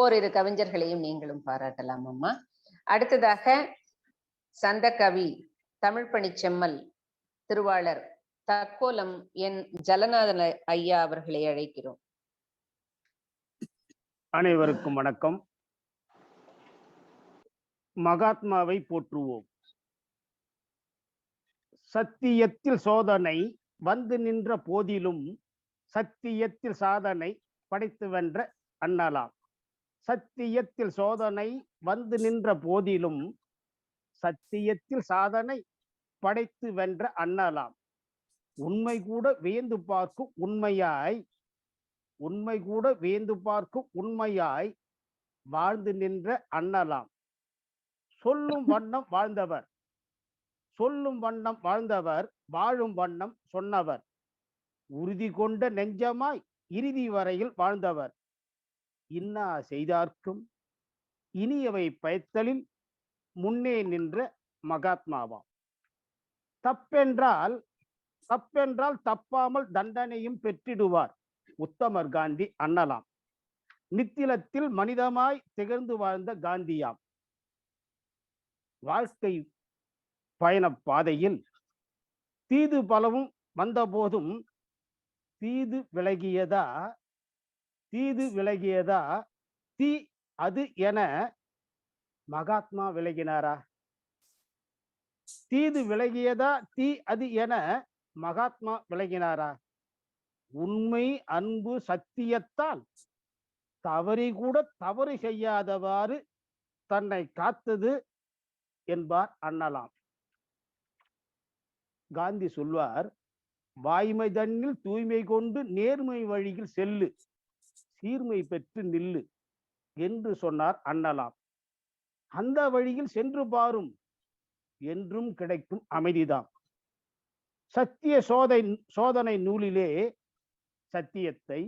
ஓரிரு கவிஞர்களையும் நீங்களும் பாராட்டலாம் அம்மா. அடுத்ததாக சந்தகவி தமிழ் பணிச்செம்மல் திருவாளர் தக்கோலம் என் ஜலநாதன் ஐயா அவர்களை அழைக்கிறோம். அனைவருக்கும் வணக்கம். மகாத்மாவை போற்றுவோம். சத்தியத்தில் சோதனை வந்து நின்ற போதிலும் சத்தியத்தில் சாதனை படைத்து வென்ற அண்ணலாம். சத்தியத்தில் சோதனை வந்து நின்ற போதிலும் சத்தியத்தில் சாதனை படைத்து வென்ற அண்ணலாம். உண்மை கூட வியந்து பார்க்கும் உண்மையாய் உண்மை கூட வியந்து பார்க்கும் உண்மையாய் வாழ்ந்து நின்ற அண்ணலாம். சொல்லும் வண்ணம் வாழ்ந்தவர் சொல்லும் வண்ணம் வாழ்ந்தவர் வாழும் வண்ணம் சொன்னவர். உறுதி கொண்ட நெஞ்சமாய் இறுதி வரையில் வாழ்ந்தவர். இன்னா செய்தார்க்கும் இனியவை பயத்தலில் முன்னே நின்ற மகாத்மாவாம். தப்பென்றால் தப்பென்றால் தப்பாமல் தண்டனையும் பெற்றிடுவார் உத்தமர் காந்தி அண்ணலாம். நித்திலத்தில் மனிதமாய் திகழ்ந்து வாழ்ந்த காந்தியாம். வாழ்க்கை பயண பாதையில் தீது பலவும் வந்தபோதும் தீது விலகியதா தீது விலகியதா? தீ அது என மகாத்மா விலகினாரா? தீது விலகியதா? தீ அது என மகாத்மா விலகினாரா? உண்மை அன்பு சத்தியத்தால் தவறி கூட தவறு செய்யாதவாறு தன்னை காத்தது என்பார் அண்ணலாம் காந்தி சொல்வார் வாய்மை தன்னில் தூய்மை கொண்டு நேர்மை வழியில் செல்லு. சீர்மை பெற்று நில்லு என்று சொன்னார் அண்ணலாம் அந்த வழியில் சென்று பாரும் என்றும் கிடைக்கும் அமைதிதான். சத்திய சோதை சோதனை நூலிலே சத்தியத்தை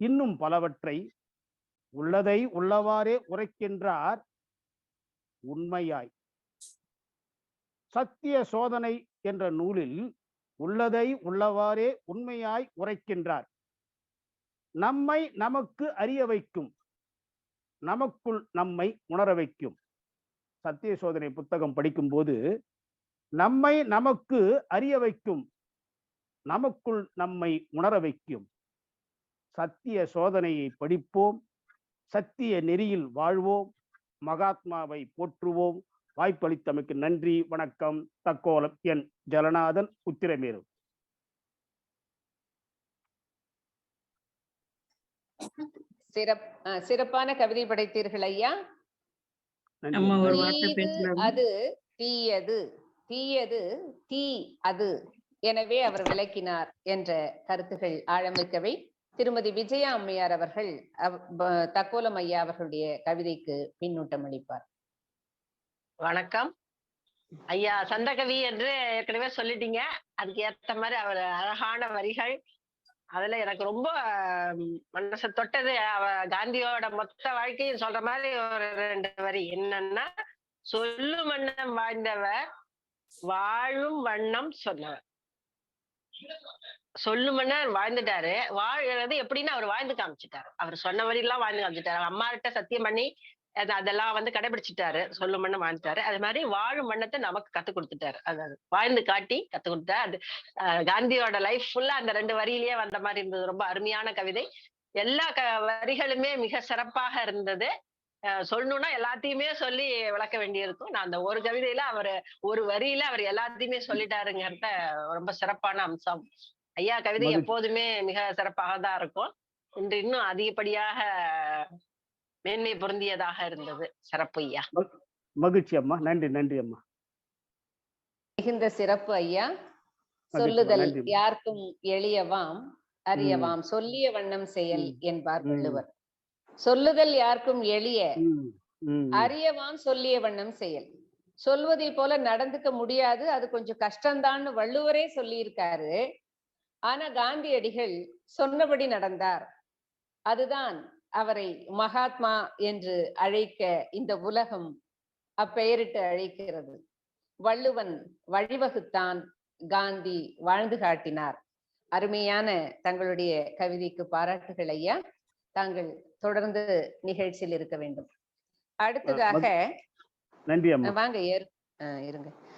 இன்னும் பலவற்றை உள்ளதை உள்ளவாறே உரைக்கின்றார் உண்மையாய். சத்திய சோதனை என்ற நூலில் உள்ளதை உள்ளவாறே உண்மையாய் உரைக்கின்றார். நம்மை நமக்கு அறிய வைக்கும். நமக்குள் நம்மை உணர வைக்கும். சத்திய சோதனை புத்தகம் படிக்கும்போது நம்மை நமக்கு அறிய வைக்கும். நமக்குள் நம்மை உணர வைக்கும். சத்திய சோதனையை படிப்போம். சத்திய நெறியில் வாழ்வோம். மகாத்மாவை போற்றுவோம். வாய்ப்பளித்தமைக்கு நன்றி. வணக்கம். தக்கோலம் என் ஜலநாதன். உத்திரமேரு சிறப் சிறப்பான கவிதை படைத்தீர்கள் ஐயா? அது தீயது தீயது தீ அது எனவே அவர் விளக்கினார் என்ற கருத்துகள் ஆழமிக்கவை. திருமதி விஜயா அம்மையார் அவர்கள் தக்கோலம் ஐயா அவர்களுடைய கவிதைக்கு பின்னூட்டம் அளிப்பார். வணக்கம். ஐயா சந்தகவி என்று ஏற்கனவே சொல்லிட்டீங்க. அதுக்கு ஏத்த மாதிரி அவர் அழகான வரிகள் அதுல எனக்கு ரொம்ப ஆம், மனசை தொட்டது. அவ காந்தியோட மொத்த வாழ்க்கையும் சொல்ற மாதிரி ஒரு ரெண்டு வரி. என்னன்னா சொல்லும் வண்ணம் வாழ்ந்தவர் வாழும் வண்ணம் சொன்னவர். சொல்லும் வண்ணம் வாழ்ந்துட்டாரு. வாழ்கிறது எப்படின்னு அவர் வாழ்ந்து காமிச்சிட்டாரு. அவர் சொன்ன வரையெல்லாம் வாழ்ந்து காமிச்சிட்டாரு. அம்மார்கிட்ட சத்தியம் பண்ணி அதெல்லாம் வந்து கடைபிடிச்சிட்டாரு சொல்லும் வண்ணம் வாழ்ந்துட்டாரு அது மாதிரி வாழும் வண்ணத்தை நமக்கு கத்து கொடுத்துட்டாரு. அது வாழ்ந்து காட்டி கத்து கொடுத்தாரு அது காந்தியோட லைஃப் ஃபுல்லா அந்த ரெண்டு வரியிலேயே வந்த மாதிரி இருந்தது. ரொம்ப அருமையான கவிதை. எல்லா க வரிகளுமே மிக சிறப்பாக இருந்தது. சொல்லணும்னா எல்லாத்தையுமே சொல்லி விளக்க வேண்டியிருக்கும். நான் அந்த ஒரு கவிதையில அவர் ஒரு வரியில அவர் எல்லாத்தையுமே சொல்லிட்டாருங்கிறத ரொம்ப சிறப்பான அம்சம். ஐயா கவிதை. எப்போதுமே மிக சிறப்பாக தான் இருக்கும். இன்று இன்னும் அதிகப்படியாக மேன்மை பொருந்தியதாக இருந்தது. சிறப்பு ஐயா. மகிழ்ச்சி அம்மா. நன்றி நன்றி அம்மா. மிகுந்த சிறப்பு ஐயா. சொல்லுதல். யாருக்கும் எளியவாம் அறியவாம். சொல்லிய வண்ணம் செயல். என்பார். வள்ளுவர். சொல்லுதல் யாருக்கும் எளிய ம், ம், ம். அறியவாம் சொல்லிய வண்ணம் செயல். சொல்வதை போல நடந்துக்க முடியாது. அது கொஞ்சம் கஷ்டம்தான்னு வள்ளுவரே சொல்லியிருக்காரு. ஆனா காந்தியடிகள் சொன்னபடி நடந்தார். அதுதான் அவரை மகாத்மா என்று அழைக்க இந்த உலகம் அப்பெயரிட்டு அழைக்கிறது. வள்ளுவன் வழிவகுத்தான் காந்தி வாழ்ந்து காட்டினார். அருமையான தங்களுடைய கவிதைக்கு பாராட்டுகள் ஐயா. தாங்கள் தொடர்ந்து நிகழ்ச்சியில் இருக்க வேண்டும். அடுத்ததாக நன்றி வாங்க இருங்க.